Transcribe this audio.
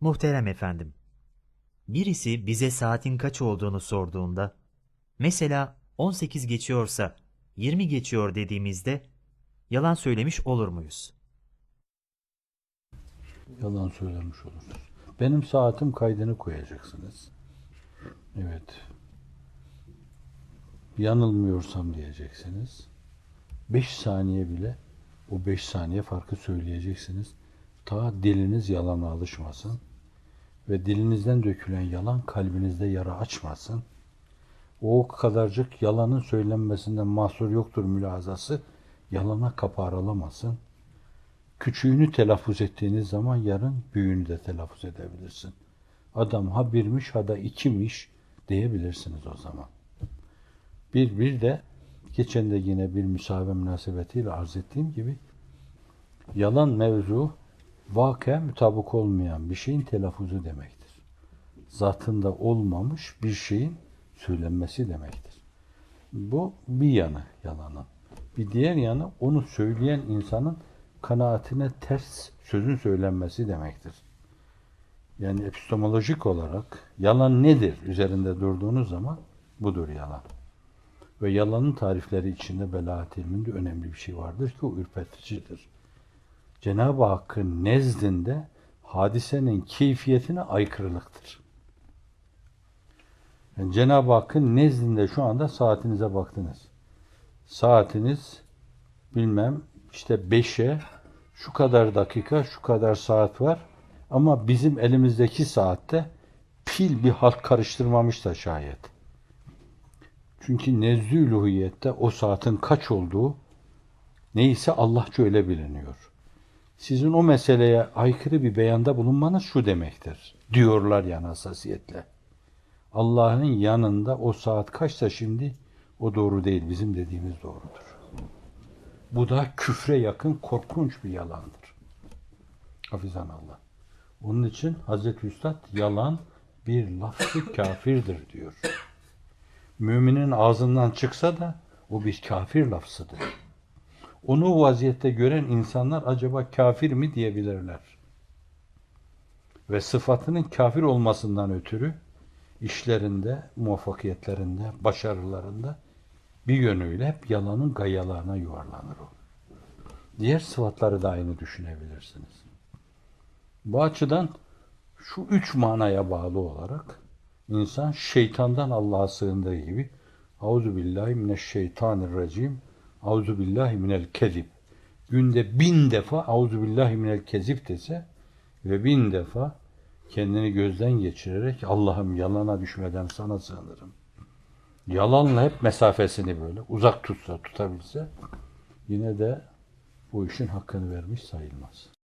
Muhterem efendim, birisi bize saatin kaç olduğunu sorduğunda, mesela 18 geçiyorsa 20 geçiyor dediğimizde yalan söylemiş olur muyuz? Yalan söylemiş olursunuz. Benim saatim kaydını koyacaksınız. Evet. Yanılmıyorsam diyeceksiniz. 5 saniye bile o 5 saniye farkı söyleyeceksiniz. Ta diliniz yalana alışmasın. Ve dilinizden dökülen yalan kalbinizde yara açmasın. O kadarcık yalanın söylenmesinden mahsur yoktur mülazası. Yalana kapı aralamasın. Küçüğünü telaffuz ettiğiniz zaman yarın büyüğünü de telaffuz edebilirsin. Adam ha birmiş ha da ikimiş diyebilirsiniz o zaman. Bir bir de geçen de yine bir müsaade münasebetiyle arz ettiğim gibi yalan mevzu vakıa mutabık olmayan bir şeyin telaffuzu demektir. Zatında olmamış bir şeyin söylenmesi demektir. Bu bir yanı yalanın. Bir diğer yanı onu söyleyen insanın kanaatine ters sözün söylenmesi demektir. Yani epistemolojik olarak yalan nedir üzerinde durduğunuz zaman budur yalan. Ve yalanın tarifleri içinde belaat ilminde önemli bir şey vardır ki o ürperticidir. Cenab-ı Hakk'ın nezdinde hadisenin keyfiyetine aykırılıktır. Yani Cenab-ı Hakk'ın nezdinde şu anda saatinize baktınız. Saatiniz bilmem işte 5'e şu kadar dakika, şu kadar saat var. Ama bizim elimizdeki saatte pil bir halt karıştırmamış da şayet. Çünkü nezdü o saatin kaç olduğu neyse Allahça öyle biliniyor. Sizin o meseleye aykırı bir beyanda bulunmanız şu demektir. Diyorlar yani hassasiyetle. Allah'ın yanında o saat kaçsa şimdi o doğru değil. Bizim dediğimiz doğrudur. Bu da küfre yakın korkunç bir yalandır. Hafizan Allah. Onun için Hazreti Üstad yalan bir lafı kafirdir diyor. Müminin ağzından çıksa da o bir kafir lafzıdır. Onu vaziyette gören insanlar acaba kafir mi diyebilirler. Ve sıfatının kafir olmasından ötürü işlerinde, muvaffakiyetlerinde, başarılarında bir yönüyle hep yalanın gayalarına yuvarlanır o. Diğer sıfatları da aynı düşünebilirsiniz. Bu açıdan şu üç manaya bağlı olarak insan şeytandan Allah'a sığındığı gibi Auzu billahi mineşşeytanirracim Auzu billahi minel kezib günde bin defa Auzu billahi minel kezib dese ve bin defa kendini gözden geçirerek Allah'ım yalana düşmeden sana sığınırım. Yalanla hep mesafesini böyle uzak tutsa, tutabilse yine de bu işin hakkını vermiş sayılmaz.